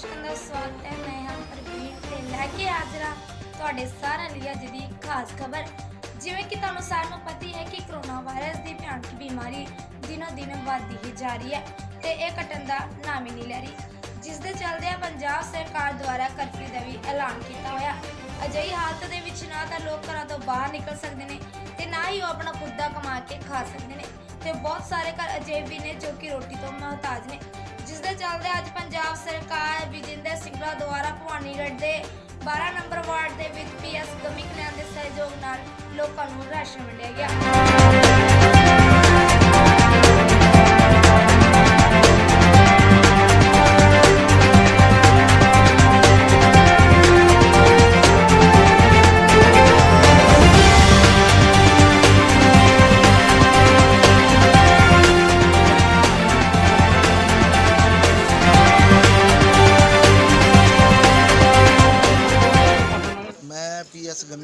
ਦਰਸ਼ਕਾਂ ਦਾ ਸਵਾਗਤ ਹੈ ਮੈਂ ਹਾਂ ਪ੍ਰਵੀਨ ਤੇ ਲੈ ਕੇ ਹਾਜ਼ਰਾਂ ਤੁਹਾਡੇ ਸਾਰਿਆਂ ਲਈ ਅੱਜ ਦੀ ਖਾਸ ਖਬਰ। ਜਿਵੇਂ ਕਿ ਤੁਹਾਨੂੰ ਸਾਰਿਆਂ ਨੂੰ ਪਤਾ ਹੀ ਹੈ ਕਿ ਕਰੋਨਾ ਵਾਇਰਸ ਦੀ ਭਿਆਨਕ ਬਿਮਾਰੀ ਦਿਨੋ ਦਿਨ ਵੱਧਦੀ ਹੀ ਜਾ ਰਹੀ ਹੈ ਤੇ ਇਹ ਘਟਣ ਦਾ ਨਾਮ ਹੀ ਨਹੀਂ ਲੈ ਰਹੀ। ਜਿਸ ਦੇ ਚੱਲਦਿਆਂ ਪੰਜਾਬ ਸਰਕਾਰ ਦੁਆਰਾ ਕਰਫਿਊ ਦਾ ਵੀ ਐਲਾਨ ਕੀਤਾ ਹੋਇਆ। ਅਜਿਹੀ ਹਾਲਤ ਦੇ ਵਿੱਚ ਨਾ ਤਾਂ ਲੋਕ ਘਰਾਂ ਤੋਂ ਬਾਹਰ ਨਿਕਲ ਸਕਦੇ ਨੇ ਤੇ ਨਾ ਹੀ ਉਹ ਆਪਣਾ ਖੁਦ ਦਾ ਕਮਾ ਕੇ ਖਾ ਸਕਦੇ ਨੇ। ਤੇ ਬਹੁਤ ਸਾਰੇ ਘਰ ਅਜੇ ਵੀ ਨੇ ਜੋ ਕਿ ਰੋਟੀ ਤੋਂ ਮਹਤਾਜ ਨੇ। ਜਿਸ ਦੇ ਚੱਲਦੇ ਅੱਜ ਪੰਜਾਬ ਸਰਕਾਰ ਵਿਜੇਂਦਰ ਸਿੰਘਲਾ ਦੁਆਰਾ ਭਵਾਨੀਗੜ੍ਹ ਦੇ 12 ਨੰਬਰ ਵਾਰਡ ਦੇ ਵਿੱਚ ਪੀਐਸ ਗਮਿਕਲਿਆਂ ਦੇ ਸਹਿਯੋਗ ਨਾਲ ਲੋਕਾਂ ਨੂੰ ਰਾਸ਼ਨ ਵੰਡਿਆ ਗਿਆ।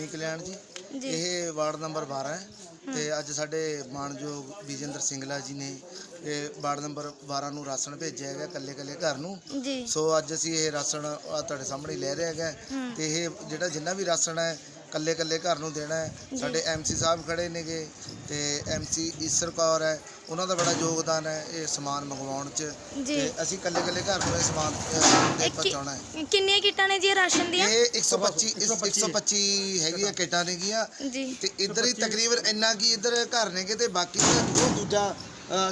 ਗੰਮੀ ਕਲਿਆਣ ਜੀ। ਇਹ ਵਾਰਡ ਨੰਬਰ 12 ਹੈ। ਤੇ ਅੱਜ ਸਾਡੇ ਮਾਨਯੋਗ ਵਿਜੇਂਦਰ ਸਿੰਗਲਾ ਜੀ ਨੇ ਇਹ ਵਾਰਡ ਨੰਬਰ 12 ਨੂੰ ਰਾਸ਼ਨ ਭੇਜਿਆ ਹੈਗਾ ਕੱਲੇ ਕੱਲੇ ਘਰ ਨੂੰ। ਜੀ। ਸੋ ਅੱਜ ਅਸੀਂ ਇਹ ਰਾਸ਼ਨ ਆਹ ਤੁਹਾਡੇ ਸਾਹਮਣੇ ਲੈ ਰਹੇ ਹੈਗਾ। ਤੇ ਇਹ ਜਿਹੜਾ ਜਿੰਨਾ ਵੀ ਰਾਸ਼ਨ ਹੈ ਕੱਲੇ ਕੱਲੇ ਘਰ ਨੂੰ ਦੇਣਾ ਹੈ। ਸਾਡੇ ਐਮਸੀ ਸਾਹਿਬ ਖੜੇ ਨੇਗੇ ਤੇ ਐਮਸੀ ਈਸਰ ਕੌਰ ਹੈ। ਉਹਨਾਂ ਦਾ ਬੜਾ ਯੋਗਦਾਨ ਹੈ ਇਹ ਸਮਾਨ ਮੰਗਵਾਉਣ 'ਚ। ਜੀ। ਤੇ ਅਸੀਂ ਕੱਲੇ ਕੱਲੇ ਘਰ ਨੂੰ ਇਹ ਸਮਾਨ ਇਹ ਕਿ- ਪਹੁੰਚਾਉਣਾ ਹੈ। ਕਿੰਨੀਆਂ ਕਿੱਟਾਂ ਨੇ ਜੀ ਇਹ ਰਾਸ਼ਨ ਦੀਆਂ? ਇਹ 125 125 ਹੈਗੀਆਂ ਕਿਟਾਂ ਨੇਗੀਆਂ। ਜੀ। ਤੇ ਇੱਧਰ ਹੀ ਤਕਰੀਬਨ ਇੰਨਾ ਕੀ ਇੱਧਰ ਘਰ ਨੇਗੇ ਤੇ ਬਾਕੀ ਤਾਂ ਉਹ ਦੂਜਾ ਅ,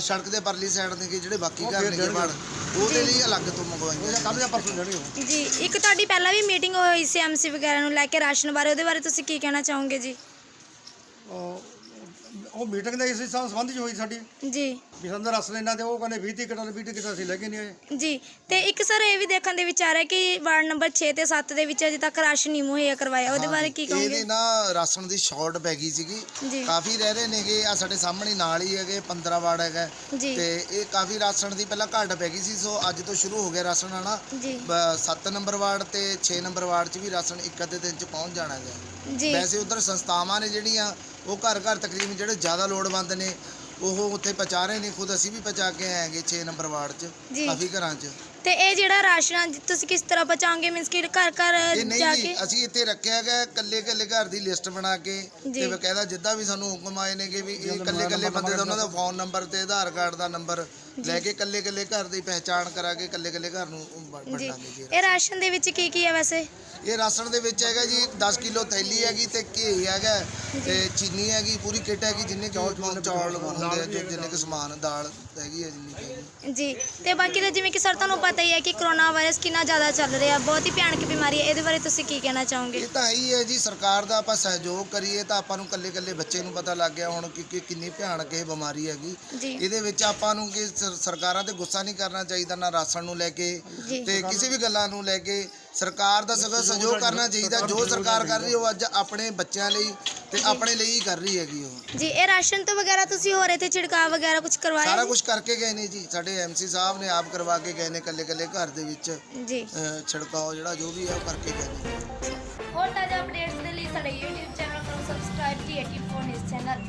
ਸੜਕ ਦੇ ਪਰਲੀ ਸਾਈਡ ਨੇਗੇ ਜਿਹੜੇ ਬਾਕੀ ਘਰ ਨੇਗੇ ਬਣ ਉਹਦੇ ਲਈ ਅਲੱਗ ਤੋਂ ਮੰਗਵਾਈਆਂ ਕੱਲ ਜਾਂ ਪਰਸੋਂ ਜਾਣੀ ਜੀ ਇੱਕ ਤੁਹਾਡੀ ਪਹਿਲਾਂ ਵੀ ਮੀਟਿੰਗ ਹੋਈ ਸੀ ਐਮਸੀ ਵਗੈਰਾ ਨੂੰ ਲੈ ਕੇ ਰਾਸ਼ਨ ਬਾਰੇ ਉਹਦੇ ਬਾਰੇ ਤੁਸੀਂ ਕੀ ਕਹਿਣਾ ਚਾਹੋਗੇ ਜੀ? ਉਹ ਮੀਟਿੰਗ ਦੇ ਇਸ ਸੰਬੰਧ ਚ ਹੋਈ ਸਾਡੀ। ਜੀ। ਵੀ ਸਾਨੂੰ ਰਸਲ ਇਹਨਾਂ ਦੇ ਉਹ ਕਹਿੰਦੇ 20 ਟਿਕਟਾਂ ਨੇ 20 ਟਿਕਟਾਂ ਅਸੀਂ ਲੈ ਕੇ ਨਹੀਂ ਆਏ। ਜੀ ਤੇ ਇੱਕ ਸਰ ਇਹ ਵੀ ਦੇਖਣ ਦੇ ਵਿਚਾਰ ਹੈ ਕਿ ਵਾਰਡ ਨੰਬਰ 6 ਤੇ 7 ਦੇ ਵਿੱਚ ਅਜੇ ਤੱਕ ਰਾਸ਼ਨ ਨਹੀਂ ਮੁਹੱਈਆ ਕਰਵਾਇਆ। ਉਹਦੇ ਬਾਰੇ ਕੀ ਕਹੋਗੇ? ਇਹਦੀ ਨਾ ਰਾਸ਼ਨ ਦੀ ਸ਼ਾਰਟ ਪੈ ਗਈ ਸੀਗੀ। ਕਾਫੀ ਰਹਿ ਰਹੇ ਨੇਗੇ ਆ ਸਾਡੇ ਸਾਹਮਣੇ ਨਾਲ ਹੀ ਹੈਗੇ 15 ਵਾਰਡ ਹੈਗਾ। ਜੀ। ਤੇ ਇਹ ਕਾਫੀ ਰਾਸ਼ਨ ਦੀ ਪਹਿਲਾਂ ਘਾਟ ਪੈ ਗਈ ਸੀ ਸੋ ਅੱਜ ਤੋਂ ਸ਼ੁਰੂ ਹੋ ਗਿਆ ਰਾਸ਼ਨ ਆਣਾ। ਜੀ। 7 ਨੰਬਰ ਵਾਰਡ ਤੇ 6 ਨੰਬਰ ਵਾਰਡ 'ਚ ਵੀ ਰਾਸ਼ਨ ਇੱਕ ਅੱਧੇ ਦਿਨ 'ਚ ਪਹੁੰਚ ਜਾਣਾ ਹੈ ਜੀ। ਵੈਸੇ ਉਧਰ ਸੰਸਥਾਵਾਂ ਨੇ ਜਿਹੜੀਆਂ ਉਹ ਘਰ ਘਰ ਤਕਰੀਬਨ ਜਿਹੜੇ ਜ਼ਿਆਦਾ ਲੋੜਵੰਦ ਨੇ ਉਹ ਉੱਥੇ ਪਹੁੰਚਾ ਰਹੇ ਨੇ ਖੁਦ ਅਸੀਂ ਵੀ ਪਹੁੰਚਾ ਕੇ ਆਏ ਹੈਗੇ 6 ਨੰਬਰ ਵਾਰਡ 'ਚ ਜੀ। ਕਾਫੀ ਘਰਾਂ 'ਚ ਤੇ ਇਹ ਜਿਹੜਾ ਰਾਸ਼ਨ ਆ, ਤੁਸੀਂ ਕਿਸ ਤਰ੍ਹਾਂ ਬਚਾਓਗੇ ਮੀਨਸ ਕਿ ਘਰ ਘਰ ਨਹੀਂ ਜਾ ਜੀ ਕੇ ਅਸੀਂ ਇੱਥੇ ਰੱਖਿਆ ਹੈਗਾ ਕੱਲੇ ਕੱਲੇ ਘਰ ਦੀ ਲਿਸਟ ਬਣਾ ਕੇ ਜੀ। ਤੇ ਬਕਾਇਦਾ ਜਿੱਦਾਂ ਵੀ ਸਾਨੂੰ ਹੁਕਮ ਆਏ ਨੇ ਕਿ ਵੀ ਇਹ ਕੱਲੇ ਕੱਲੇ ਬੰਦੇ ਦਾ ਉਹਨਾਂ ਦਾ ਫੋਨ ਨੰਬਰ ਤੇ ਆਧਾਰ ਕਾਰਡ ਦਾ ਨੰਬਰ ਲੈ ਕੇ ਕੱਲੇ ਕੱਲੇ ਘਰ ਦੀ ਪਹਿਚਾਣ ਕਰਾ ਕੇ ਕੱਲੇ ਕੱਲੇ ਘਰ ਨੂੰ ਵ- ਜੀ। ਵੰਡਾਂਗੇ ਜੀ ਇਹ ਰਾਸ਼ਨ ਦੇ ਵਿੱਚ ਕੀ ਕੀ ਹੈ ਵੈਸੇ? ਇਹ ਰਾਸ਼ਨ ਦੇ ਵਿੱਚ ਹੈਗਾ ਜੀ 10 ਕਿਲੋ ਥੈਲੀ ਹੈਗੀ ਤੇ ਘੀ ਹੈਗਾ ਤੇ ਚੀਨੀ ਹੈਗੀ ਪੂਰੀ ਕਿੱਟ ਹੈਗੀ ਜਿੰਨੇ ਕਿ ਚੌਲ ਹੁੰਦੇ ਆ ਜੋ ਜਿੰਨੇ ਕਿ ਸਮਾਨ ਦਾਲ ਹੈਗੀ ਹੈ ਜਿੰਨੀ ਕਿ ਹੈਗੀ। ਜੀ ਤੇ ਬਾਕੀ ਤਾਂ ਜਿਵੇਂ ਕਿ ਸਰ ਤੁਹਾਨੂੰ ਪਤਾ ਹੀ ਹੈ ਕਿ ਕਰੋਨਾ ਵਾਇਰਸ ਕਿੰਨਾ ਜ਼ਿਆਦਾ ਚੱਲ ਰਿਹਾ ਬਹੁਤ ਹੀ ਭਿਆਨਕ ਬਿਮਾਰੀ ਹੈ ਇਹਦੇ ਬਾਰੇ ਤੁਸੀਂ ਕੀ ਕਹਿਣਾ ਚਾਹੋਗੇ? ਇਹ ਤਾਂ ਹੀ ਹੈ ਜੀ ਸਰਕਾਰ ਦਾ ਆਪਾਂ ਸਹਿਯੋਗ ਕਰੀਏ ਤਾਂ ਆਪਾਂ ਨੂੰ ਕੱਲੇ ਕੱਲੇ ਬੱਚੇ ਨੂੰ ਪਤਾ ਲੱਗ ਗਿਆ ਹੁਣ ਕਿ ਕਿ ਕਿੰਨੀ ਭਿਆਨਕ ਇਹ ਬਿਮਾਰੀ ਹੈਗੀ। ਜੀ। ਇਹਦੇ ਵਿੱਚ ਆਪਾਂ ਨੂੰ ਕਿ ਸਰ- ਸਰਕਾਰਾਂ ਤੇ ਗੁੱਸਾ ਨਹੀਂ ਕਰਨਾ ਚਾਹੀਦਾ ਨਾ ਰਾਸ਼ਨ ਨੂੰ ਲੈ ਕੇ। ਤੇ ਕਿਸੇ ਵੀ ਗੱਲਾਂ ਨੂੰ ਲੈ ਕੇ ਸਰਕਾਰ ਦਾ ਸਗੋਂ ਸਹਿਯੋਗ ਕਰਨਾ ਚਾਹੀਦਾ। ਜੋ ਸਰਕਾਰ ਕਰ ਰਹੀ ਉਹ ਅੱਜ ਆਪਣੇ ਬੱਚਿਆਂ ਲਈ ਤੇ ਆਪਣੇ ਲਈ ਹੀ ਕਰ ਰਹੀ ਹੈਗੀ ਉਹ। ਜੀ ਇਹ ਰਾਸ਼ਨ ਤੋਂ ਵਗੈਰਾ ਤੁਸੀਂ ਹੋ ਰਹੇ ਤੇ ਛਿੜਕਾਅ ਵਗੈਰਾ ਕੁਝ ਕਰਵਾਇਆ ਸਾਰਾ ਜੀ? ਕੁਝ ਕਰਕੇ ਗਏ ਨੇ ਜੀ। ਸਾਡੇ ਐਮਸੀ ਸਾਹਿਬ ਨੇ ਆਪ ਕਰਵਾ ਕੇ ਗਏ ਨੇ ਕੱਲੇ ਕੱਲੇ ਘਰ ਦੇ ਵਿੱਚ। ਜੀ। ਅਹ, ਛਿੜਕਾਓ ਜਿਹੜਾ ਜੋ ਵੀ ਹੈ ਉਹ ਕਰਕੇ ਗਏ ਨੇ। ਹੋਰ ਤਾਜ਼ਾ ਅਪਡੇਟਸ ਦੇ ਲਈ ਸਾਡੇ YouTube ਚੈਨਲ ਨੂੰ ਸਬਸਕ੍ਰਾਈਬ ਟੀ84 ਨਿਊਜ਼ ਚੈਨਲ